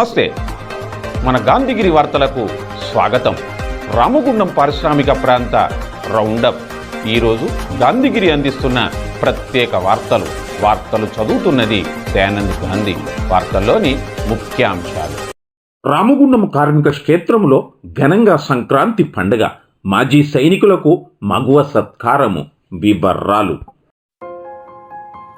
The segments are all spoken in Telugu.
నమస్తే. మన గాంధీగిరి వార్తలకు స్వాగతం. రామగుండం పారిశ్రామిక ప్రాంత రౌండప్. ఈరోజు గాంధీగిరి అందిస్తున్న ప్రత్యేక వార్తలు. వార్తలు చదువుతున్నది దయానంద్ గాంధీ. వార్తల్లోని ముఖ్యాంశాలు. రామగుండం కార్మిక క్షేత్రంలో ఘనంగా సంక్రాంతి పండుగ. మాజీ సైనికులకు మగువ సత్కారము. విబర్రాలు.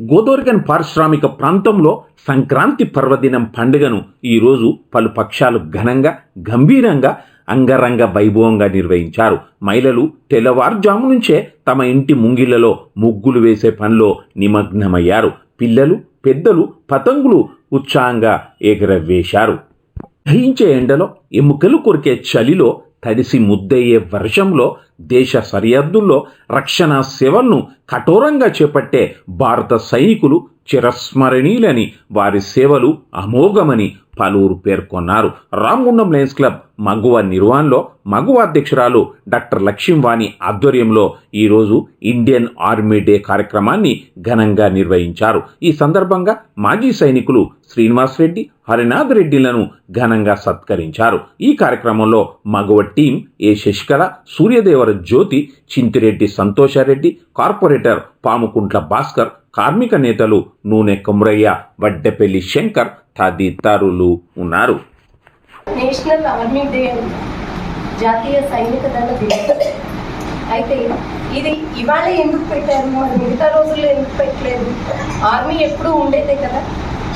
గోదోర్గన్ పారిశ్రామిక ప్రాంతంలో సంక్రాంతి పర్వదినం పండుగను ఈరోజు పలు పక్షాలు ఘనంగా గంభీరంగా అంగరంగ వైభవంగా నిర్వహించారు. మహిళలు తెల్లవారుజాము నుంచే తమ ఇంటి ముంగిళ్ళలో ముగ్గులు వేసే పనిలో నిమగ్నమయ్యారు. పిల్లలు పెద్దలు పతంగులు ఉత్సాహంగా ఎగరవేశారు. దహించే ఎండలో ఎముకలు కొరికే చలిలో తడిసి ముద్దయ్యే వర్షంలో దేశ సరిహద్దుల్లో రక్షణ సేవలను కఠోరంగా చేపట్టే భారత సైనికులు చిరస్మరణీయులని. వారి సేవలు అమోఘమని పలువురు పేర్కొన్నారు. రామగుండం లయన్స్ క్లబ్ మగువ నిర్వహణలో మగువ అధ్యక్షురాలు డాక్టర్ లక్ష్మీవాణి ఆధ్వర్యంలో ఈరోజు ఇండియన్ ఆర్మీ డే కార్యక్రమాన్ని ఘనంగా నిర్వహించారు. ఈ సందర్భంగా మాజీ సైనికులు శ్రీనివాస్ రెడ్డి హరినాథ్ రెడ్డిలను ఘనంగా సత్కరించారు. ఈ కార్యక్రమంలో మగువ టీం ఏ శశికళ సూర్యదేవర జ్యోతి చింతిరెడ్డి సంతోషారెడ్డి కార్పొరేటర్ పాముకుంట్ల భాస్కర్ కార్మిక నేతలు నూనె కుమ్రయ్య వడ్డెపల్లి శంకర్ తదితరులు ఉన్నారు. నేషనల్ ఆర్మీ డే అని జాతీయ సైనిక దళ దివస్ అయితే ఇది ఇవాళ ఎందుకు పెట్టారు? మరి మిగతా రోజుల్లో ఎందుకు పెట్టలేదు? ఆర్మీ ఎప్పుడూ ఉండేదే కదా.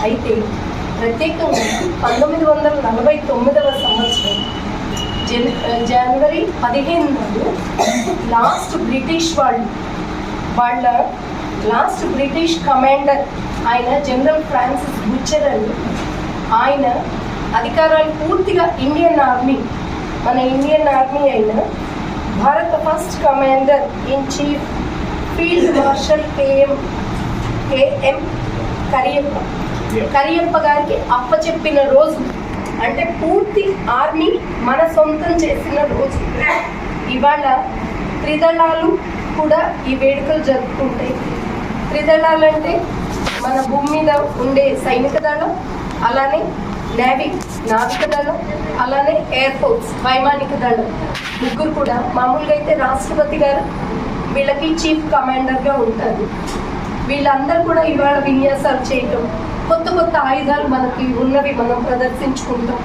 అయితే ప్రత్యేకంగా పంతొమ్మిది వందల నలభై తొమ్మిదవ సంవత్సరం జన్ జనవరి పదిహేను నాడు లాస్ట్ బ్రిటిష్ వాళ్ళు వాళ్ళ లాస్ట్ బ్రిటిష్ కమాండర్ ఆయన జనరల్ ఫ్రాన్సిస్ బుచ్చర్ అని ఆయన అధికారాలు పూర్తిగా ఇండియన్ ఆర్మీ మన ఇండియన్ ఆర్మీ అయిన భారత first commander in chief field marshal KM KM Cariappa. Cariappa గారికి అప్పచెప్పిన రోజు అంటే పూర్తి ఆర్మీ మన సొంతం చేసిన రోజు. ఇవాళ త్రిదళాలు కూడా ఈ వేడుకలు జరుపుకుంటాయి. త్రిదళాలు అంటే మన భూమి మీద ఉండే సైనిక దళం అలానే నేవీ నావిక దళం అలానే ఎయిర్ ఫోర్స్ వైమానిక దళం ముగ్గురు కూడా మామూలుగా అయితే రాష్ట్రపతి గారు వీళ్ళకి చీఫ్ కమాండర్గా ఉంటారు. వీళ్ళందరూ కూడా ఇవాళ విన్యాసాలు చేయటం కొత్త కొత్త ఆయుధాలు మనకి ఉన్నవి మనం ప్రదర్శించుకుంటాం.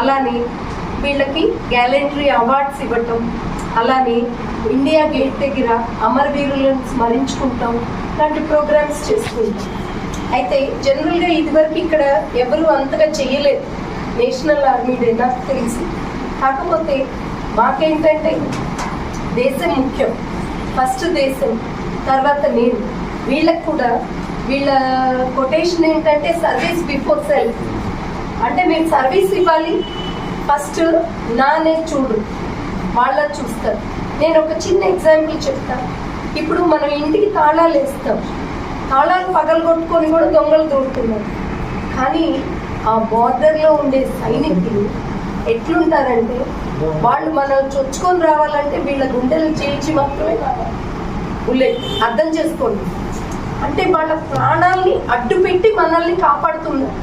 అలానే వీళ్ళకి గ్యాలెంటరీ అవార్డ్స్ ఇవ్వటం అలానే ఇండియా గేట్ దగ్గర అమరవీరులను స్మరించుకుంటాం లాంటి ప్రోగ్రామ్స్ చేసుకుంటాం అయితే జనరల్గా ఇదివరకు ఇక్కడ ఎవరు అంతగా చేయలేదు నేషనల్ ఆర్మీ నాకు తెలిసి. కాకపోతే మాకేంటంటే దేశం ముఖ్యం. ఫస్ట్ దేశం తర్వాత నేను. వీళ్ళకు కూడా వీళ్ళ కొటేషన్ ఏంటంటే సర్వీస్ బిఫోర్ సెల్ఫ్. అంటే మేము సర్వీస్ ఇవ్వాలి. ఫస్ట్ నానే చూడు. వాళ్ళ చూస్తారు నేను ఒక చిన్న ఎగ్జాంపుల్ చెప్తాను. ఇప్పుడు మనం ఇంటికి తాళాలు వేస్తాం. తాళాలు పగలగొట్టుకొని కూడా దొంగలు దూరుతున్నారు. కానీ ఆ బార్డర్లో ఉండే సైనికులు ఎట్లుంటారంటే వాళ్ళు మనం చొచ్చుకొని రావాలంటే వీళ్ళ గుండెలు చీల్చి మాత్రమే కావాలి. బుల్లెట్ అర్థం చేసుకోండి. అంటే వాళ్ళ ప్రాణాల్ని అడ్డుపెట్టి మనల్ని కాపాడుతున్నారు.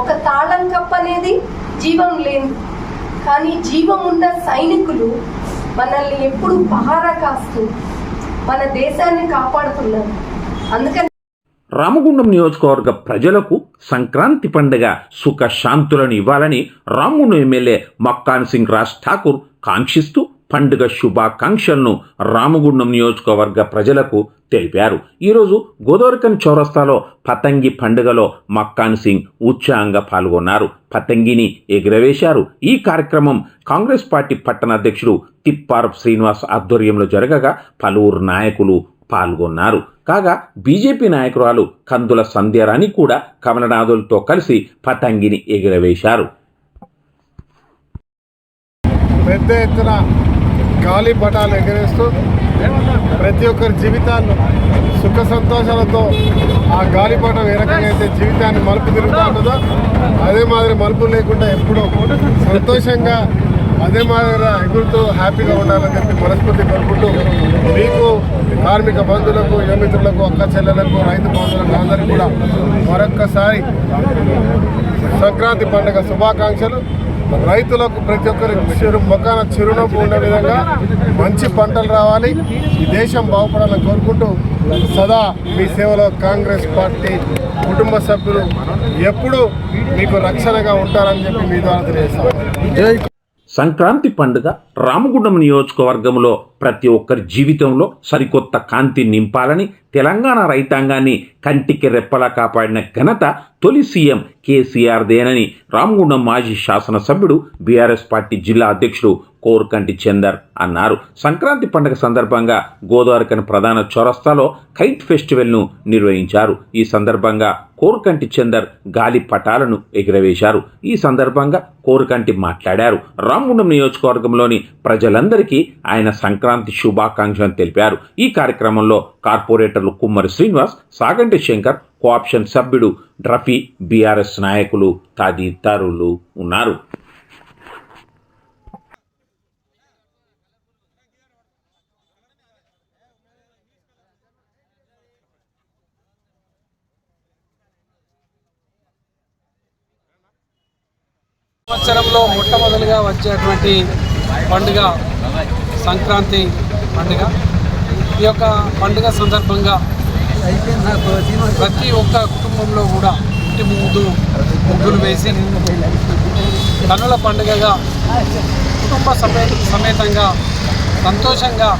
ఒక తాళం కప్ప అనేది జీవం లేదు కానీ జీవం ఉన్న సైనికులు మనల్ని ఎప్పుడు పహారా కాస్తూ మన దేశాన్ని కాపాడుతున్నారు. అందుకని రామగుండం నియోజకవర్గ ప్రజలకు సంక్రాంతి పండుగ సుఖ శాంతులను ఇవ్వాలని రామగుండం ఎమ్మెల్యే మక్కాన్ సింగ్ రాజ్ ఠాకూర్ కాంక్షిస్తూ పండుగ శుభాకాంక్షలను రామగుండం నియోజకవర్గ ప్రజలకు తెలిపారు. ఈరోజు గోదోరికన్ చౌరస్తాలో పతంగి పండుగలో మక్కాన్ సింగ్ ఉత్సాహంగా పాల్గొన్నారు. పతంగిని ఎగురవేశారు. ఈ కార్యక్రమం కాంగ్రెస్ పార్టీ పట్టణ అధ్యక్షుడు తిప్పారపు శ్రీనివాస్ ఆధ్వర్యంలో జరగగా పలువురు నాయకులు పాల్గొన్నారు. కాగా బీజేపీ నాయకురాలు కందుల సంధ్యారాణి కూడా కమలనాథులతో కలిసి పతంగిని ఎగురవేశారు. పెద్ద ఎత్తున గాలి పటాలు ఎగరేస్తూ ప్రతి ఒక్కరి జీవితాన్ని సుఖ సంతోషాలతో ఆ గాలిపటం ఏ రకంగా అయితే జీవితాన్ని మలుపు తిరుగుతూ ఉంటుందో అదే మాదిరి మలుపు లేకుండా ఎప్పుడూ సంతోషంగా అదే మాదిరిగా ఎగురుతూ హ్యాపీగా ఉండాలని చెప్పి మనస్ఫూర్తి కోరుకుంటూ మీకు కార్మిక బంధువులకు యువమిత్రులకు అక్క చెల్లెలకు రైతు బంధువులకు అందరికీ కూడా మరొక్కసారి సంక్రాంతి పండుగ శుభాకాంక్షలు. రైతులకు ప్రతి ఒక్కరి చిరు మొక్కన చిరునవ్వు ఉండే విధంగా మంచి పంటలు రావాలి. ఈ దేశం బాగుపడాలని కోరుకుంటూ సదా మీ సేవలో కాంగ్రెస్ పార్టీ కుటుంబ సభ్యులు ఎప్పుడూ మీకు రక్షణగా ఉంటారని చెప్పి మీ ద్వారా తెలియజేస్తాం. సంక్రాంతి పండుగ రామగుండం నియోజకవర్గంలో ప్రతి ఒక్కరి జీవితంలో సరికొత్త కాంతి నింపాలని తెలంగాణ రైతాంగాన్ని కంటికి రెప్పలా కాపాడిన ఘనత తొలి సీఎం కేసీఆర్దేనని రామగుండం మాజీ శాసనసభ్యుడు బీఆర్ఎస్ పార్టీ జిల్లా అధ్యక్షుడు కోరుకంటి చందర్ అన్నారు. సంక్రాంతి పండుగ సందర్భంగా గోదావరికని ప్రధాన చౌరస్తాలో కైట్ ఫెస్టివల్ను నిర్వహించారు. ఈ సందర్భంగా కోరుకంటి చందర్ గాలి పటాలను ఎగురవేశారు. ఈ సందర్భంగా కోరుకంటి మాట్లాడారు. రామగుండం నియోజకవర్గంలోని ప్రజలందరికీ ఆయన సంక్రాంతి శుభాకాంక్షలు తెలిపారు. ఈ కార్యక్రమంలో కార్పొరేటర్లు కుమ్మరి శ్రీనివాస్ సాగంటి శంకర్ కోఆప్షన్ సభ్యుడు రఫీ బీఆర్ఎస్ నాయకులు తదితరులు ఉన్నారు. సంవత్సరంలో మొట్టమొదలుగా వచ్చేటువంటి పండుగ సంక్రాంతి పండుగ. ఈ యొక్క పండుగ సందర్భంగా ప్రతి ఒక్క కుటుంబంలో కూడా ఇంటి ముందు ముగ్గులు వేసి కనుల పండుగగా కుటుంబ సమేత సమేతంగా సంతోషంగా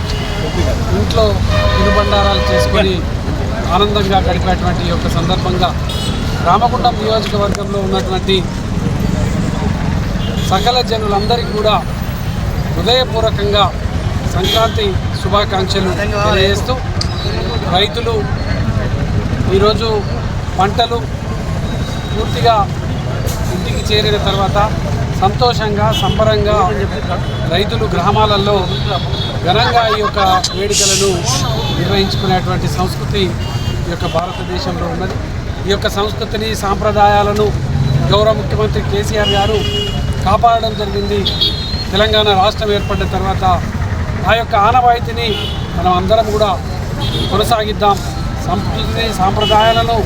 ఇంట్లో తినుబండారాలు చేసుకొని ఆనందంగా గడిపేటువంటి ఈ యొక్క సందర్భంగా రామగుండం నియోజకవర్గంలో ఉన్నటువంటి సకల జనులందరికీ కూడా హృదయపూర్వకంగా సంక్రాంతి శుభాకాంక్షలు తెలియజేస్తూ రైతులు ఈరోజు పంటలు పూర్తిగా ఇంటికి చేరిన తర్వాత సంతోషంగా సంబరంగా రైతులు గ్రామాలలో ఘనంగా ఈ యొక్క వేడుకలను నిర్వహించుకునేటువంటి సంస్కృతి ఈ యొక్క భారతదేశంలో ఉన్నది. ఈ యొక్క సంస్కృతిని సాంప్రదాయాలను గౌరవ ముఖ్యమంత్రి కేసీఆర్ గారు కాపాడడం జరిగింది. తెలంగాణ రాష్ట్రం ఏర్పడిన తర్వాత ఆ యొక్క ఆనవాయితీని మనం అందరం కూడా కొనసాగిద్దాం. సంస్కృతిని సాంప్రదాయాలను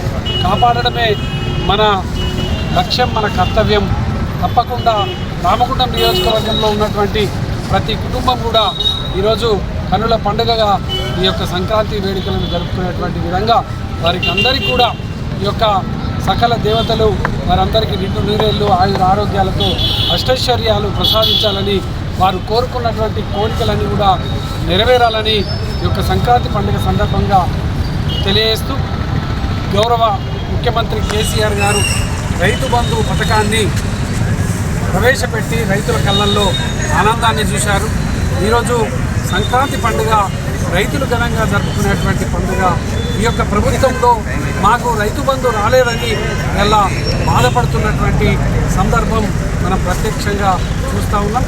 కాపాడడమే మన లక్ష్యం మన కర్తవ్యం. తప్పకుండా రామగుండం నియోజకవర్గంలో ఉన్నటువంటి ప్రతి కుటుంబం కూడా ఈరోజు కనుల పండుగగా ఈ యొక్క సంక్రాంతి వేడుకలను జరుపుకునేటువంటి విధంగా వారికి అందరికీ కూడా ఈ యొక్క సకల దేవతలు వారందరికీ నిండు నీరేళ్ళు ఆయుర ఆరోగ్యాలతో అష్టైశ్వర్యాలు ప్రసాదించాలని వారు కోరుకున్నటువంటి కోరికలన్నీ కూడా నెరవేరాలని ఈ యొక్క సంక్రాంతి పండుగ సందర్భంగా తెలియజేస్తూ గౌరవ ముఖ్యమంత్రి కేసీఆర్ గారు రైతు బంధు పథకాన్ని ప్రవేశపెట్టి రైతుల కళ్ళల్లో ఆనందాన్ని చూశారు. ఈరోజు సంక్రాంతి పండుగ రైతులు ఘనంగా జరుపుకునేటువంటి పండుగ. ఈ యొక్క ప్రభుత్వంలో మాకు రైతు బంధు రాలేదని ఎలా బాధపడుతున్నటువంటి సందర్భం మనం ప్రత్యక్షంగా చూస్తూ ఉన్నాం.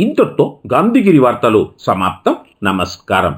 ఇంతటితో గాంధీగిరి వార్తలు సమాప్తం. నమస్కారం.